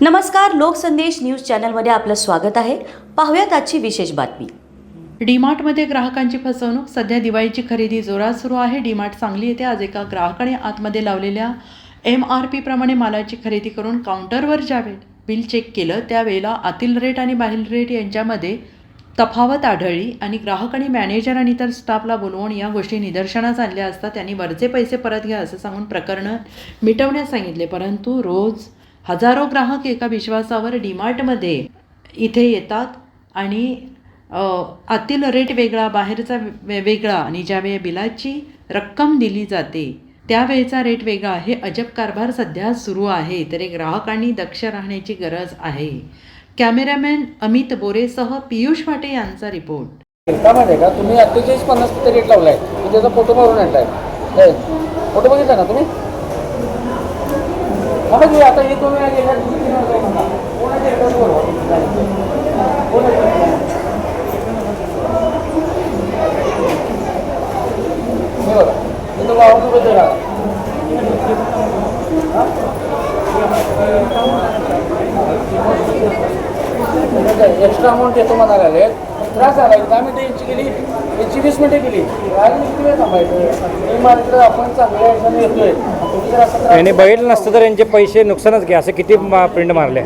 नमस्कार लोकसंदेश न्यूज चॅनलमध्ये आपलं स्वागत आहे. पाहूयात आजची विशेष बातमी. डीमार्टमध्ये ग्राहकांची फसवणूक. सध्या दिवाळीची खरेदी जोरात सुरू आहे. डीमार्ट सांगली येथे आज एका ग्राहकाने आतमध्ये लावलेल्या एम आर पी प्रमाणे मालाची खरेदी करून काउंटरवर ज्यावेळी बिल चेक केलं त्यावेळेला आतील रेट आणि बाहेर रेट यांच्यामध्ये तफावत आढळली आणि ग्राहकांनी मॅनेजर आणि इतर स्टाफला बोलवून या गोष्टी निदर्शनास आणल्या असता त्यांनी वरचे पैसे परत घ्या असं सांगून प्रकरण मिटवण्यास सांगितले. परंतु रोज हजारो ग्राहक एका विश्वासावर डीमार्टमध्ये इथे येतात आणि आतील रेट वेगळा बाहेरचा वे- वेगळा आणि ज्यावेळी बिलाची रक्कम दिली जाते त्यावेळेचा रेट वेगळा. हे अजब कारभार सध्या सुरू आहे. तरी ग्राहकांनी दक्ष राहण्याची गरज आहे. कॅमेरामॅन अमित बोरेसह पियुष फाटे यांचा रिपोर्ट. का तुम्ही अठ्ठेचाळीस पन्नास रेट लावलाय? त्याचा फोटो मारून आणलाय. फोटो बघितला ना तुम्ही? एक्स्ट्रा अमाऊंट देतो म्हणायला लागले. त्रास झाला दहा मिनिटं यांची गेली याची वीस मिनिटं गेली. आणि किती वेळ थांबायचं? मी मात्र आपण चांगल्या ह्याच्याने येतोय. यांनी बघितलं नसतं तर यांचे पैसे नुकसानच घ्या. असं किती प्रिंट मारले.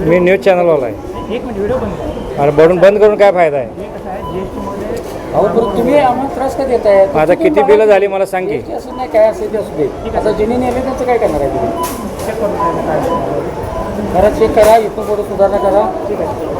मी न्यूज चॅनलवाला आहे. एक मिनिट व्हिडिओ बंद अरे बडून बंद करून काय फायदा आहे? हे आहे? तुम्ही आम्हाला त्रास का देताय? आता किती बिलं झाली मला सांग की. असं नाही काय असेल ते असू दे. आता ज्यांनी नेले त्याचं काय करणार आहे तुम्ही? घरात चेक करा इथून पुढे सुधारणा करा. ठीक आहे.